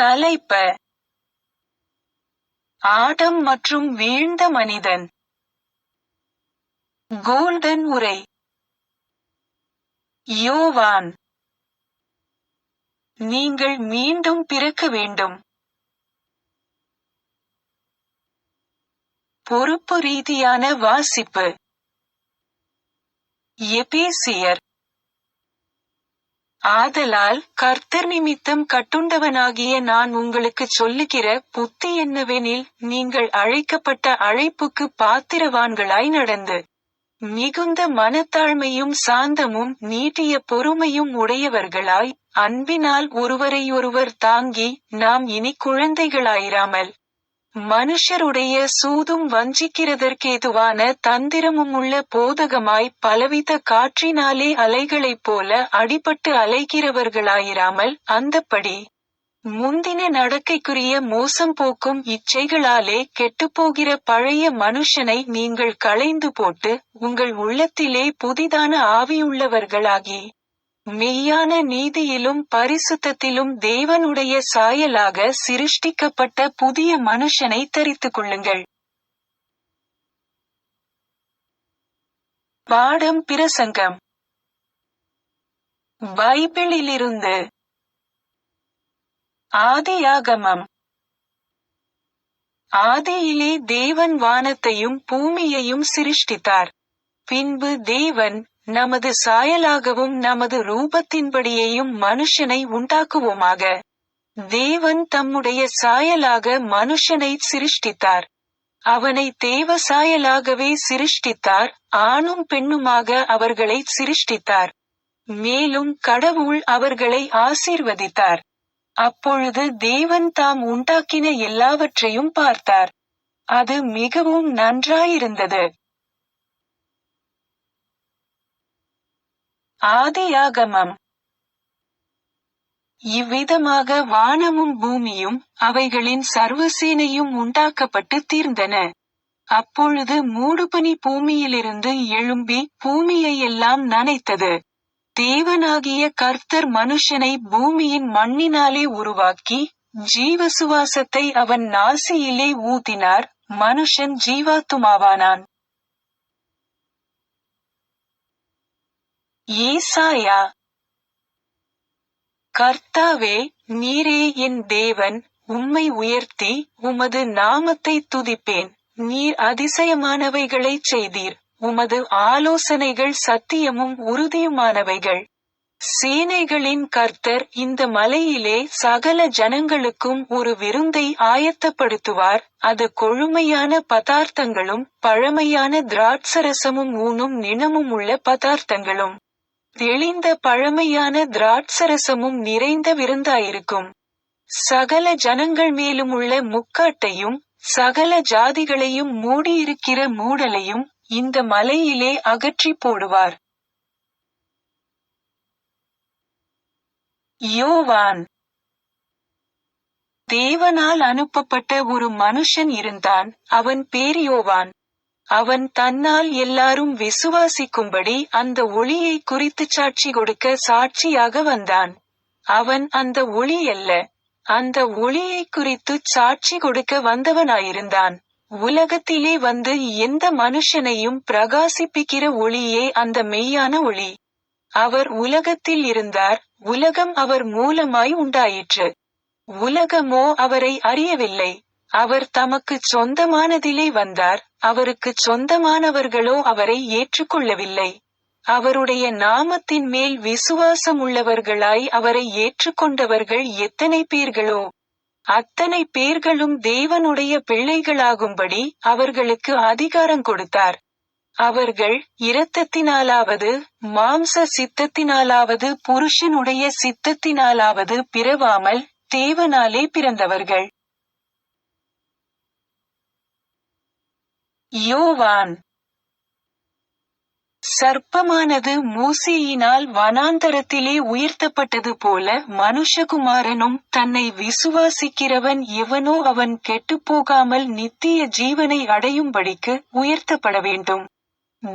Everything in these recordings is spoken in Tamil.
தலைப்ப. ஆடம் மற்றும் வீழ்ந்த மனிதன். கோல்டன் உரை. யோவான். நீங்கள் மீண்டும் பிறக்க வேண்டும். பொறுப்பு ரீதியான வாசிப்பு. எபேசியர். ஆதலால் கர்த்தர் நிமித்தம் கட்டுண்டவனாகிய நான் உங்களுக்குச் சொல்லுகிற புத்தி என்னவெனில் நீங்கள் அழைக்கப்பட்ட அழைப்புக்கு பாத்திரவான்களாய் நடந்து மிகுந்த மனத்தாழ்மையும் சாந்தமும் நீட்டிய பொறுமையும் உடையவர்களாய் அன்பினால் ஒருவரையொருவர் தாங்கி நாம் இனி குழந்தைகளாயிராமல் மனுஷருடைய சூதும் வஞ்சிக்கிறதற்கேதுவான தந்திரமுமுள்ள போதகமாய் பலவித காற்றினாலே அலைகளைப் போல அடிபட்டு அலைகிறவர்களாயிராமல் அந்தப்படி. முந்தின நடக்கைக்குரிய மோசம் போக்கும் இச்சைகளாலே கெட்டுப்போகிற பழைய மனுஷனை நீங்கள் களைந்து போட்டு உங்கள் உள்ளத்திலே புதிதான ஆவியுள்ளவர்களாகி மெய்யான நீதியிலும் பரிசுத்தத்திலும் தேவனுடைய சாயலாக சிருஷ்டிக்கப்பட்ட புதிய மனுஷனை தரித்துக் கொள்ளுங்கள். பாடம் பிரசங்கம் பைபிளிலிருந்து ஆதியாகமம் ஆதியிலே தேவன் வானத்தையும் பூமியையும் சிருஷ்டித்தார். பின்பு தேவன் நமது சாயலாகவும் நமது ரூபத்தின்படியேயும் மனுஷனை உண்டாக்குவோமாக. தேவன் தம்முடைய சாயலாக மனுஷனை சிருஷ்டித்தார். அவனை தேவ சாயலாகவே சிருஷ்டித்தார் ஆணும் பெண்ணுமாக அவர்களைச் சிருஷ்டித்தார். மேலும் கடவுள் அவர்களை ஆசீர்வதித்தார். அப்பொழுது தேவன் தாம் உண்டாக்கின எல்லாவற்றையும் பார்த்தார். அது மிகவும் நன்றாயிருந்தது. ஆதியாகமம் இவ்விதமாக வானமும் பூமியும் அவைகளின் சர்வசேனையும் உண்டாக்கப்பட்டு தீர்ந்தன. அப்பொழுது மூடுபனி பூமியிலிருந்து எழும்பி பூமியை எல்லாம் நனைத்தது. தேவனாகிய கர்த்தர் மனுஷனை பூமியின் மண்ணினாலே உருவாக்கி ஜீவசுவாசத்தை அவன் நாசியிலே ஊதினார் மனுஷன் ஜீவாத்துமாவானான். ஏசாயா கர்த்தாவே நீரே என் தேவன் உம்மை உயர்த்தி உமது நாமத்தை துதிப்பேன். நீர் அதிசயமானவைகளை செய்தீர். உமது ஆலோசனைகள் சத்தியமும் உறுதியுமானவைகள். சேனைகளின் கர்த்தர் இந்த மலையிலே சகல ஜனங்களுக்கும் ஒரு விருந்தை ஆயத்தப்படுத்துவார். அது கொழுமையான பதார்த்தங்களும் பழமையான திராட்சரசமும் ஊனும் நிணமும் உள்ள பதார்த்தங்களும். தெளிந்த பழமையான திராட்சரசமும் நிறைந்த விருந்தாயிருக்கும். சகல ஜனங்கள் மேலும் உள்ள முக்காட்டையும் சகல ஜாதிகளையும் மூடியிருக்கிற மூடலையும் இந்த மலையிலே அகற்றி போடுவார். யோவான். தேவனால் அனுப்பப்பட்ட ஒரு மனுஷன் இருந்தான் அவன் பேர் யோவான். அவன் தன்னால் எல்லாரும் விசுவாசிக்கும்படி அந்த ஒளியை குறித்துச் சாட்சி கொடுக்க சாட்சியாக வந்தான். அவன் அந்த ஒளி அல்ல அந்த ஒளியை குறித்துச் சாட்சி கொடுக்க வந்தவனாயிருந்தான். உலகத்திலே வந்து எந்த மனுஷனையும் பிரகாசிப்பிக்கிற ஒளியே அந்த மெய்யான ஒளி. அவர் உலகத்தில் இருந்தார் உலகம் அவர் மூலமாய் உண்டாயிற்று. உலகமோ அவரை அறியவில்லை அவர் தமக்கு சொந்தமானதிலே வந்தார் அவருக்கு சொந்தமானவர்களோ அவரை ஏற்றுக்கொள்ளவில்லை. அவருடைய நாமத்தின் மேல் விசுவாசம் உள்ளவர்களாய் அவரை ஏற்றுக்கொண்டவர்கள் எத்தனை பேர்களோ. அத்தனை பேர்களும் தேவனுடைய பிள்ளைகளாகும்படி அவர்களுக்கு அதிகாரம் கொடுத்தார். அவர்கள் இரத்தத்தினாலாவது மாம்ச சித்தத்தினாலாவது புருஷனுடைய சித்தத்தினாலாவது பிறவாமல் தேவனாலே பிறந்தவர்கள். யோவான். சர்ப்பமானது மூசேயினால் வனாந்தரத்திலே உயர்த்தப்பட்டது போல மனுஷகுமாரனும் தன்னை விசுவாசிக்கிறவன் எவனோ அவன் கெட்டுப்போகாமல் நித்திய ஜீவனை அடையும்படிக்கு உயர்த்தப்பட வேண்டும்.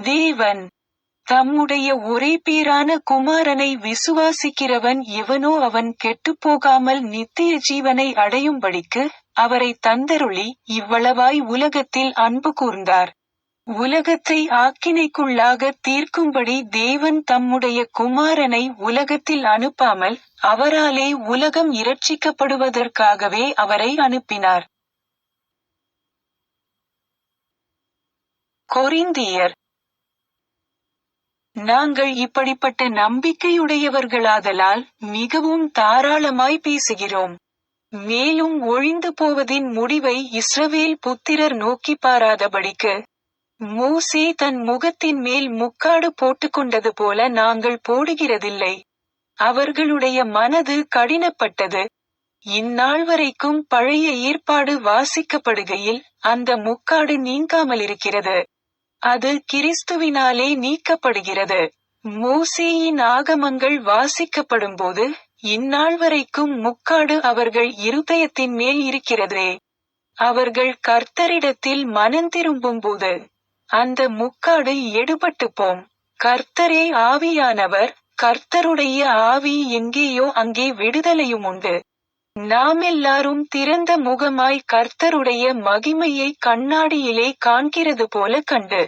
தேவன். தம்முடைய ஒரே பேரான குமாரனை விசுவாசிக்கிறவன் எவனோ அவன் கெட்டுப்போகாமல் நித்திய ஜீவனை அடையும்படிக்கு அவரை தந்தருளி இவ்வளவாய் உலகத்தில் அன்பு கூர்ந்தார். உலகத்தை ஆக்கினைக்குள்ளாக தீர்க்கும்படி தேவன் தம்முடைய குமாரனை உலகத்தில் அனுப்பாமல் அவராலே உலகம் இரட்சிக்கப்படுவதற்காகவே அவரை அனுப்பினார். கொரிந்தியர் நாங்கள் இப்படிப்பட்ட நம்பிக்கையுடையவர்களாதலால் மிகவும் தாராளமாய் பேசுகிறோம். மேலும் ஒழிந்து போவதின் முடிவை இஸ்ரவேல் புத்திரர் நோக்கி பாராதபடிக்கு மூசே தன் முகத்தின் மேல் முக்காடு போட்டுக்கொண்டது போல நாங்கள் போடுகிறதில்லை. அவர்களுடைய மனது கடினப்பட்டது. இந்நாள் வரைக்கும் பழைய ஏற்பாடு வாசிக்கப்படுகையில் அந்த முக்காடு நீங்காமலிருக்கிறது. அது கிறிஸ்துவினாலே நீக்கப்படுகிறது. மோசேயின் ஆகமங்கள் வாசிக்கப்படும்போது இந்நாள் வரைக்கும் முக்காடு அவர்கள் இருதயத்தின் மேல் இருக்கிறதே. அவர்கள் கர்த்தரிடத்தில் மனந்திரும்பும்போது அந்த முக்காடு எடுபட்டு போம் கர்த்தரே ஆவியானவர் கர்த்தருடைய ஆவி எங்கேயோ அங்கே விடுதலையும் உண்டு. நாம் எல்லாரும் திறந்த முகமாய் கர்த்தருடைய மகிமையை கண்ணாடியிலே காண்கிறது போல கண்டு.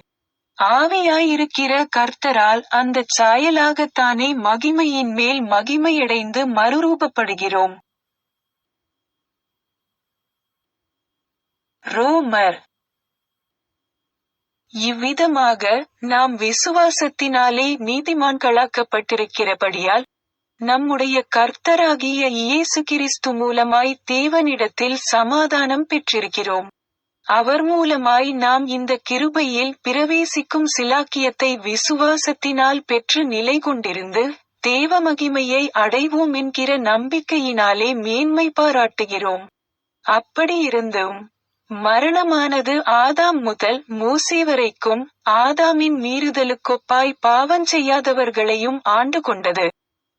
ஆவியாயிருக்கிற கர்த்தரால் அந்த சாயலாகத்தானே மகிமையின் மேல் மகிமையடைந்து மறுரூபப்படுகிறோம். ரோமர். இவ்விதமாக நாம் விசுவாசத்தினாலே நீதிமான்களாக்கப்பட்டிருக்கிறபடியால் நம்முடைய கர்த்தராகிய இயேசு கிறிஸ்து மூலமாய் தேவனிடத்தில் சமாதானம் பெற்றிருக்கிறோம். அவர் மூலமாய் நாம் இந்த கிருபையில் பிரவேசிக்கும் சிலாக்கியத்தை விசுவாசத்தினால் பெற்று நிலை கொண்டிருந்து தேவ மகிமையை அடைவோம் என்கிற நம்பிக்கையினாலே மேன்மை பாராட்டுகிறோம். அப்படியிருந்தும் மரணமானது ஆதாம் முதல் மூசே வரைக்கும் ஆதாமின் மீறுதலுக்கொப்பாய் பாவம் செய்யாதவர்களையும் ஆண்டு கொண்டது.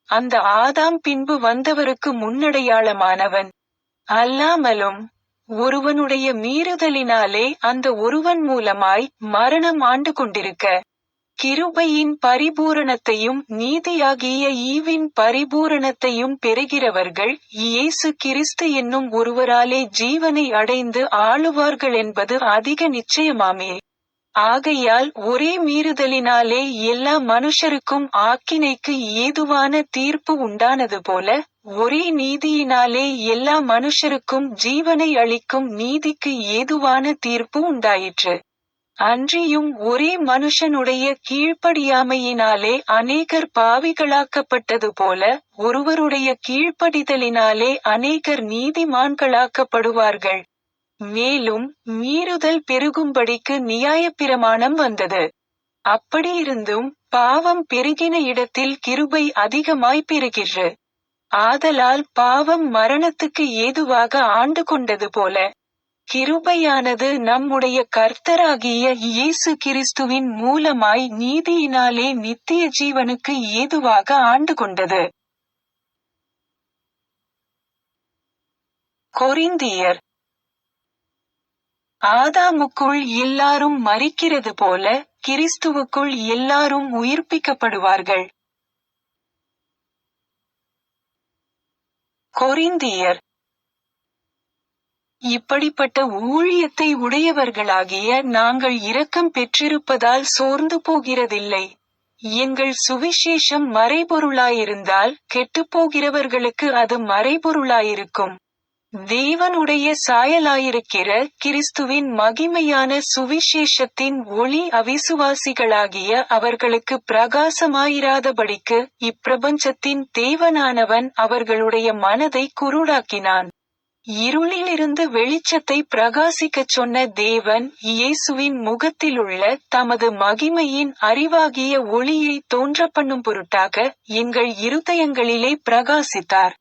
அந்த ஆதாம் பின்பு வந்தவருக்கு முன்னடையாளமானவன். அல்லாமலும் ஒருவனுடைய மீறுதலினாலே அந்த ஒருவன் மூலமாய் மரணம் ஆண்டு கொண்டிருக்க. கிருபையின் பரிபூரணத்தையும் நீதியாகிய ஈவின் பரிபூரணத்தையும் பெறுகிறவர்கள் இயேசு கிறிஸ்து என்னும் ஒருவராலே ஜீவனை அடைந்து ஆளுவார்கள் என்பது அதிக நிச்சயமாமே. ஆகையால் ஒரே மீறுதலினாலே எல்லா மனுஷருக்கும் ஆக்கினைக்கு ஏதுவான தீர்ப்பு உண்டானது போல ஒரே நீதியினாலே எல்லா மனுஷருக்கும் ஜீவனை அளிக்கும் நீதிக்கு ஏதுவான தீர்ப்பு உண்டாயிற்று. அன்றியும் ஒரே மனுஷனுடைய கீழ்ப்படியாமையினாலே அநேகர் பாவிகளாக்கப்பட்டது போல ஒருவருடைய கீழ்ப்படிதலினாலே அநேகர் நீதிமான்களாக்கப்படுவார்கள். மேலும் மீறுதல் பெருகும்படிக்கு நியாயப்பிரமாணம் வந்தது. அப்படியிருந்தும் பாவம் பெருகின இடத்தில் கிருபை அதிகமாய் பெருகிற்று. ஆதலால் பாவம் மரணத்துக்கு ஏதுவாக ஆண்டு கொண்டது போல. கிருபையானது நம்முடைய கர்த்தராகிய இயேசு கிறிஸ்துவின் மூலமாய் நீதியினாலே நித்திய ஜீவனுக்கு ஏதுவாக ஆண்டு கொண்டது. கொரிந்தியர். ஆதாமுக்குள் எல்லாரும் மறிக்கிறது போல கிறிஸ்துவுக்குள் எல்லாரும் உயிர்ப்பிக்கப்படுவார்கள். கொரிந்தியர். இப்படிப்பட்ட ஊழியத்தை உடையவர்களாகிய நாங்கள் இரக்கம் பெற்றிருப்பதால் சோர்ந்து போகிறதில்லை. எங்கள் சுவிசேஷம் மறைபொருளாயிருந்தால் கெட்டுப்போகிறவர்களுக்கு அது மறைபொருளாயிருக்கும். தேவனுடைய சாயலாயிருக்கிற கிறிஸ்துவின் மகிமையான சுவிசேஷத்தின் ஒளி அவிசுவாசிகளாகிய அவர்களுக்கு பிரகாசமாயிராதபடிக்கு இப்பிரபஞ்சத்தின் தேவனானவன் அவர்களுடைய மனதை குருடாக்கினான். இருளிலிருந்து வெளிச்சத்தை பிரகாசிக்கச் சொன்ன தேவன் இயேசுவின் முகத்திலுள்ள தமது மகிமையின் அறிவாகிய ஒளியை தோன்றப் பண்ணும் பொருட்டாக எங்கள் இருதயங்களிலே பிரகாசித்தார்.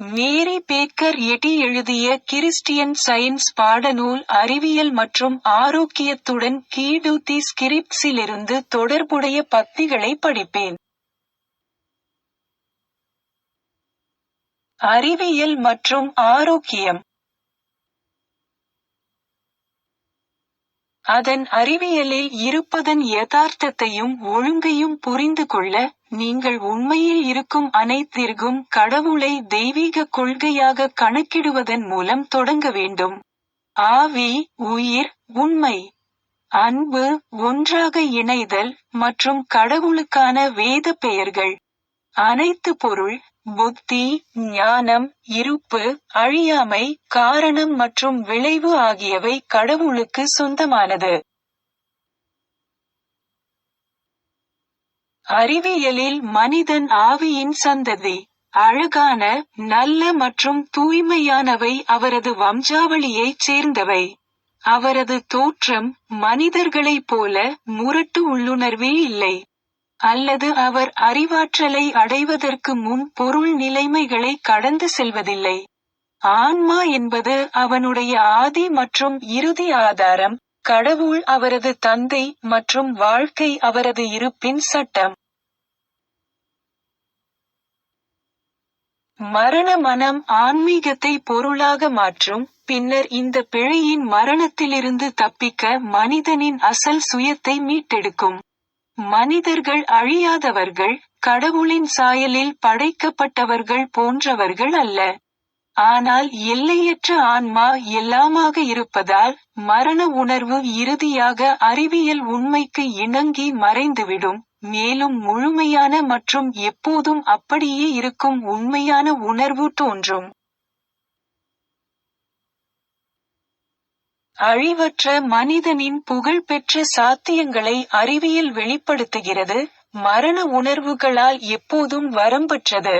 மேரி பேக்கர் எட்டி எழுதிய கிறிஸ்டியன் சயின்ஸ் பாடநூல் அறிவியல் மற்றும் ஆரோக்கியத்துடன் கீடூத்தி ஸ்கிரிப்ட்ஸிலிருந்து தொடர்புடைய பத்திகளை படிப்பேன். அறிவியல் மற்றும் ஆரோக்கியம். அதன் அறிவியலில் இருப்பதன் யதார்த்தத்தையும் ஒழுங்கையும் புரிந்து கொள்ள நீங்கள் உண்மையில் இருக்கும் அனைத்திற்கும் கடவுளை தெய்வீக கொள்கையாக கணக்கிடுவதன் மூலம் தொடங்க வேண்டும். ஆவி உயிர் உண்மை. அன்பு ஒன்றாக இணைதல் மற்றும் கடவுளுக்கான வேத பெயர்கள். அனைத்து பொருள் புத்தி ஞானம் இருப்பு அழியாமை காரணம் மற்றும் விளைவு ஆகியவை கடவுளுக்கு சொந்தமானது. அறிவியலில் மனிதன் ஆவியின் சந்ததி அழகான நல்ல மற்றும் தூய்மையானவை அவரது வம்சாவளியைச் சேர்ந்தவை. அவரது தோற்றம் மனிதர்களைப் போல முரட்டு உள்ளுணர்வே இல்லை. அல்லது அவர் அறிவாற்றலை அடைவதற்கு முன் பொருள் நிலைமைகளை கடந்து செல்வதில்லை. ஆன்மா என்பது அவனுடைய ஆதி மற்றும் இறுதி ஆதாரம் கடவுள் அவரது தந்தை மற்றும் வாழ்க்கை அவரது இருப்பின் சட்டம். மரண மனம் ஆன்மீகத்தை பொருளாக மாற்றும் பின்னர் இந்த பிழையின் மரணத்திலிருந்து தப்பிக்க மனிதனின் அசல் சுயத்தை மீட்டெடுக்கும். மனிதர்கள் அழியாதவர்கள் கடவுளின் சாயலில் படைக்கப்பட்டவர்கள் போன்றவர்கள் அல்ல. ஆனால் எல்லையற்ற ஆன்மா எல்லாமாக இருப்பதால் மரண உணர்வு இறுதியாக அறிவியல் உண்மைக்கு இணங்கி மறைந்துவிடும். மேலும் முழுமையான மற்றும் எப்போதும் அப்படியே இருக்கும் உண்மையான உணர்வு தோன்றும். அழிவற்ற மனிதனின் புகழ்பெற்ற சாத்தியங்களை அறிவியல் வெளிப்படுத்துகிறது மரண உணர்வுகளால் எப்போதும் வரம்பற்றது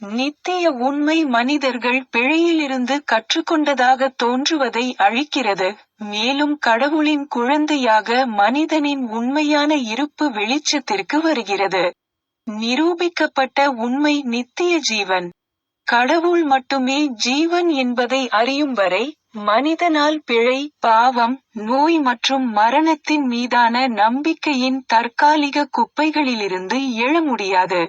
நித்திய உண்மை மனிதர்கள் பிழையிலிருந்து கற்றுக்கொண்டதாக தோன்றுவதை அழிக்கிறது. மேலும் கடவுளின் குழந்தையாக மனிதனின் உண்மையான இருப்பு வெளிச்சத்திற்கு வருகிறது. நிரூபிக்கப்பட்ட உண்மை நித்திய ஜீவன். கடவுள் மட்டுமே ஜீவன் என்பதை அறியும் வரை மனிதனால் பிழை பாவம் நோய் மற்றும் மரணத்தின் மீதான நம்பிக்கையின் தற்காலிக குப்பைகளிலிருந்து எழ முடியாது.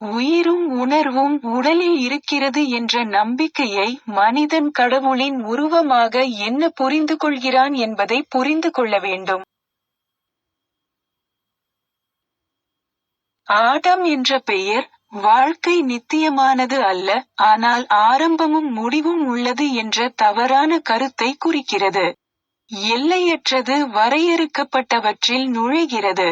உயிரும் உணர்வும் உடலில் இருக்கிறது என்ற நம்பிக்கையை மனிதன் கடவுளின் உருவமாக என்ன புரிந்து கொள்கிறான் என்பதை புரிந்து கொள்ள வேண்டும். ஆடம் என்ற பெயர் வாழ்க்கை நித்தியமானது அல்ல ஆனால் ஆரம்பமும் முடிவும் உள்ளது என்ற தவறான கருத்தை குறிக்கிறது. எல்லையற்றது வரையறுக்கப்பட்டவற்றில் நுழைகிறது.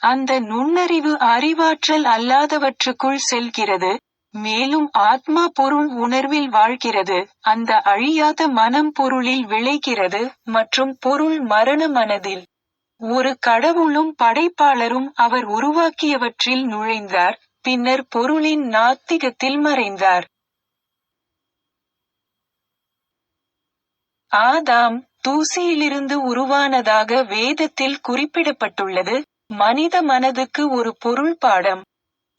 அந்த நுண்ணறிவு அறிவாற்றல் அல்லாதவற்றுக்குள் செல்கிறது மேலும் ஆத்மா பொருள் உணர்வில் வாழ்கிறது அந்த அழியாத மனம் பொருளில் விளைகிறது மற்றும் பொருள் மரண மனதில். ஒரு கடவுளும் படைப்பாளரும் அவர் உருவாக்கியவற்றில் நுழைந்தார் பின்னர் பொருளின் நாத்திகத்தில் மறைந்தார். ஆதாம் தூசியிலிருந்து உருவானதாக வேதத்தில் குறிப்பிடப்பட்டுள்ளது மனித மனதுக்கு ஒரு பொருள் பாடம்.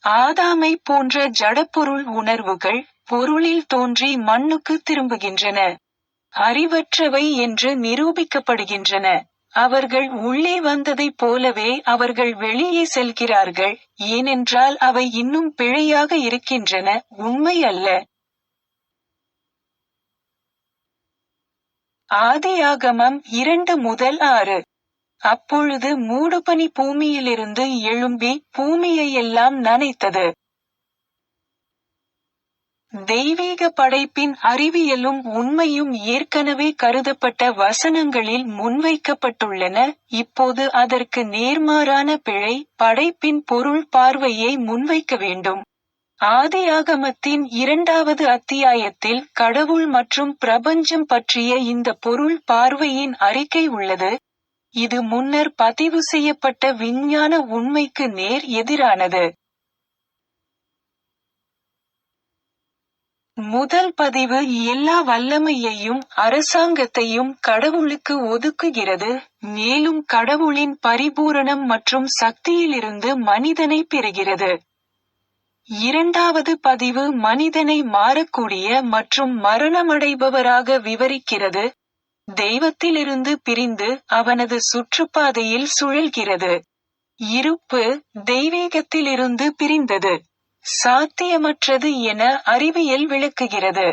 ஆதாமை போன்ற ஜடப்பொருள் உணர்வுகள் பொருளில் தோன்றி மண்ணுக்கு திரும்புகின்றன அறிவற்றவை என்று நிரூபிக்கப்படுகின்றன. அவர்கள் உள்ளே வந்ததைப் போலவே அவர்கள் வெளியே செல்கிறார்கள். ஏனென்றால் அவை இன்னும் பிழையாக இருக்கின்றன. உண்மை அல்ல. ஆதியாகமம் இரண்டு முதல் ஆறு. அப்பொழுது மூடுபனி பூமியிலிருந்து எழும்பி பூமியை எல்லாம் நனைத்தது. தெய்வீக படைப்பின் அறிவியலும் உண்மையும் ஏற்கனவே கருதப்பட்ட வசனங்களில் முன்வைக்கப்பட்டுள்ளன. இப்போது அதற்கு நேர்மாறான பிழை படைப்பின் பொருள் பார்வையை முன்வைக்க வேண்டும். ஆதியாகமத்தின் இரண்டாவது அத்தியாயத்தில் கடவுள் மற்றும் பிரபஞ்சம் பற்றிய இந்த பொருள் பார்வையின் அறிக்கை உள்ளது. இது முன்னர் பதிவு செய்யப்பட்ட விஞ்ஞான உண்மைக்கு நேர் எதிரானது. முதல் பதிவு எல்லா வல்லமையையும் அரசாங்கத்தையும் கடவுளுக்கு ஒதுக்குகிறது. மேலும் கடவுளின் பரிபூரணம் மற்றும் சக்தியிலிருந்து மனிதனை பெறுகிறது. இரண்டாவது பதிவு மனிதனை மாறக்கூடிய மற்றும் மரணமடைபவராக விவரிக்கிறது. தெய்வத்திலிருந்து பிரிந்து அவனது சுற்றுப்பாதையில் சுழல்கிறது. இருப்பு தெய்வீகத்திலிருந்து பிரிந்தது. சாத்தியமற்றது என அறிவியல் விளக்குகிறது.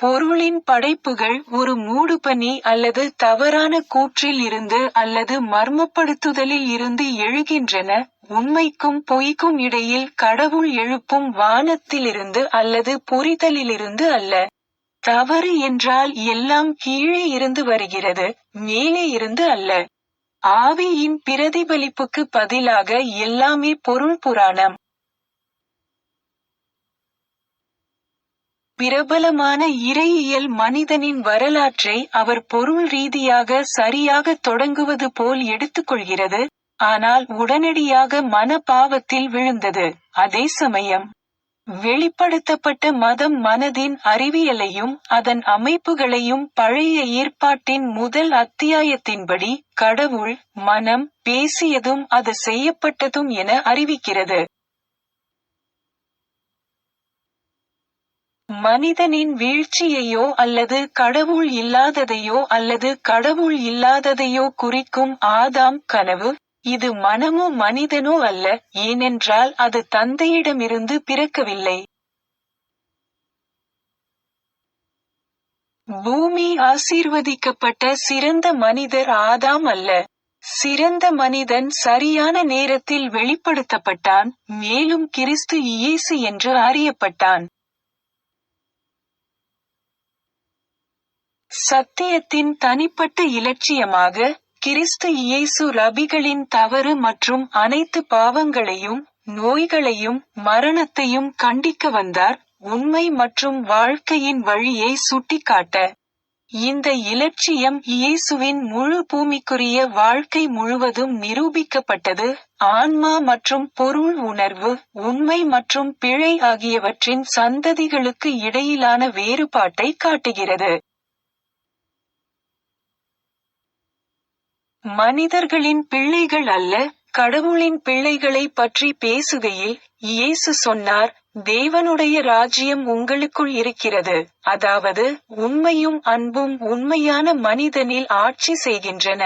பொருளின் படைப்புகள் ஒரு மூடுபனி அல்லது தவறான கூற்றில் இருந்து அல்லது மர்மப்படுத்துதலில் இருந்து எழுகின்றன உண்மைக்கும் பொய்க்கும் இடையில் கடவுள் எழுப்பும் வானத்திலிருந்து அல்லது புரிதலிலிருந்து அல்ல. தவறு என்றால் எல்லாம் கீழே இருந்து வருகிறது மேலே இருந்து அல்ல. ஆவியின் பிரதிபலிப்புக்கு பதிலாக எல்லாமே பொருள் புராணம். பிரபலமான இறையியல் மனிதனின் வரலாற்றை அவர் பொருள் ரீதியாக சரியாக தொடங்குவது போல் எடுத்துக்கொள்கிறது ஆனால் உடனடியாக மன பாவத்தில் விழுந்தது. அதே சமயம் வெளிப்படுத்தப்பட்ட மதம் மனதின் அறிவியலையும் அதன் அமைப்புகளையும் பழைய ஏற்பாட்டின் முதல் அத்தியாயத்தின்படி கடவுள் மனம் பேசியதும் அது செய்யப்பட்டதும் என அறிவிக்கிறது. மனிதனின் வீழ்ச்சியையோ அல்லது கடவுள் இல்லாததையோ அல்லது கடவுள் இல்லாததையோ குறிக்கும் ஆதாம் கனவு இது மனமோ மனிதனோ அல்ல ஏனென்றால் அது தந்தையிடமிருந்து பிறக்கவில்லை. பூமி ஆசீர்வதிக்கப்பட்ட சிறந்த மனிதர் ஆதாம் அல்ல. சிறந்த மனிதன் சரியான நேரத்தில் வெளிப்படுத்தப்பட்டான் மேலும் கிறிஸ்து இயேசு என்று அறியப்பட்டான். சத்தியத்தின் தனிப்பட்ட இலட்சியமாக கிறிஸ்து இயேசு ரபிகளின் தவறு மற்றும் அனைத்து பாவங்களையும் நோய்களையும் மரணத்தையும் கண்டிக்க வந்தார். உண்மை மற்றும் வாழ்க்கையின் வழியை சுட்டிக்காட்ட. இந்த இலட்சியம் இயேசுவின் முழு பூமிக்குரிய வாழ்க்கை முழுவதும் நிரூபிக்கப்பட்டது. ஆன்மா மற்றும் பொருள் உணர்வு உண்மை மற்றும் பிழை ஆகியவற்றின் சந்ததிகளுக்கு இடையிலான வேறுபாட்டை காட்டுகிறது. மனிதர்களின் பிள்ளைகள் அல்ல கடவுளின் பிள்ளைகளை பற்றி பேசுகையில் இயேசு சொன்னார் தேவனுடைய ராஜ்யம் உங்களுக்குள் இருக்கிறது. அதாவது உண்மையும் அன்பும் உண்மையான மனிதனில் ஆட்சி செய்கின்றன.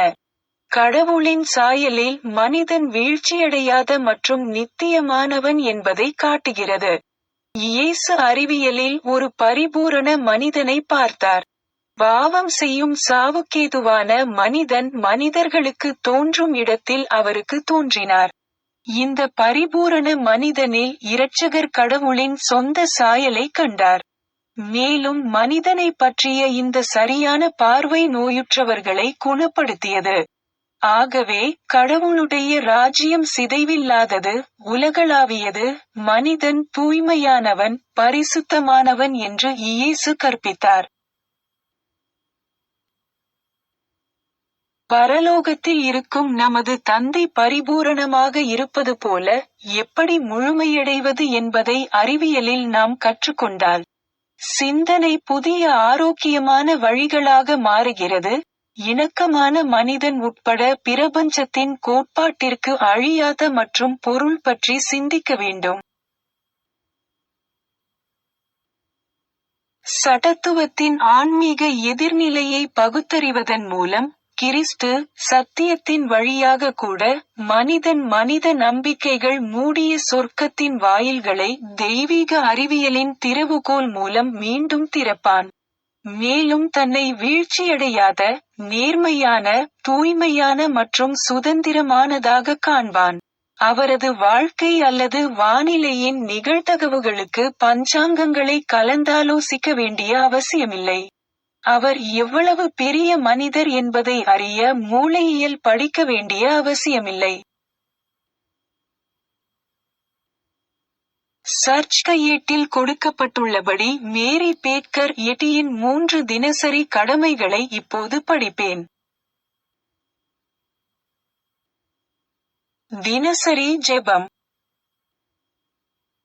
கடவுளின் சாயலில் மனிதன் வீழ்ச்சியடையாத மற்றும் நித்தியமானவன் என்பதை காட்டுகிறது. இயேசு அறிவியலில் ஒரு பரிபூரண மனிதனை பார்த்தார். பாவம் செய்யும் சாவுக்கேதுவான மனிதன் மனிதர்களுக்கு தோன்றும் இடத்தில் அவருக்கு தோன்றினார். இந்த பரிபூரண மனிதனில் இரட்சகர் கடவுளின் சொந்த சாயலை கண்டார். மேலும் மனிதனை பற்றிய இந்த சரியான பார்வை நோயுற்றவர்களை குணப்படுத்தியது. ஆகவே கடவுளுடைய ராஜ்யம் சிதைவில்லாதது உலகளாவியது மனிதன் தூய்மையானவன் பரிசுத்தமானவன் என்று இயேசு கற்பித்தார். பரலோகத்தில் இருக்கும் நமது தந்தை பரிபூரணமாக இருப்பது போல எப்படி முழுமையடைவது என்பதை அறிவியலில் நாம் கற்றுக்கொண்டால். சிந்தனை புதிய ஆரோக்கியமான வழிகளாக மாறுகிறது. இணக்கமான மனிதன் உட்பட பிரபஞ்சத்தின் கோட்பாட்டிற்கு அழியாத மற்றும் பொருள் பற்றி சிந்திக்க வேண்டும். சடத்துவத்தின் ஆன்மீக எதிர்நிலையை பகுத்தறிவதன் மூலம் கிறிஸ்து சத்தியத்தின் வழியாக கூட மனிதன் மனித நம்பிக்கைகள் மூடிய சொர்க்கத்தின் வாயில்களை தெய்வீக அறிவியலின் திறவுகோல் மூலம் மீண்டும் திறப்பான். மேலும் தன்னை வீழ்ச்சியடையாத நேர்மையான தூய்மையான மற்றும் சுதந்திரமானதாக காண்பான். அவரது வாழ்க்கை அல்லது வானிலையின் நிகழ்தகவுகளுக்கு பஞ்சாங்கங்களை கலந்தாலோசிக்க வேண்டிய அவசியமில்லை. அவர் எவ்வளவு பெரிய மனிதர் என்பதை அறிய மூளையியல் படிக்க வேண்டிய அவசியமில்லை. சர்ச் கையேட்டில் கொடுக்கப்பட்டுள்ளபடி மேரி பேக்கர் எட்டியின் மூன்று தினசரி கடமைகளை இப்போது படிப்பேன். தினசரி ஜெபம்.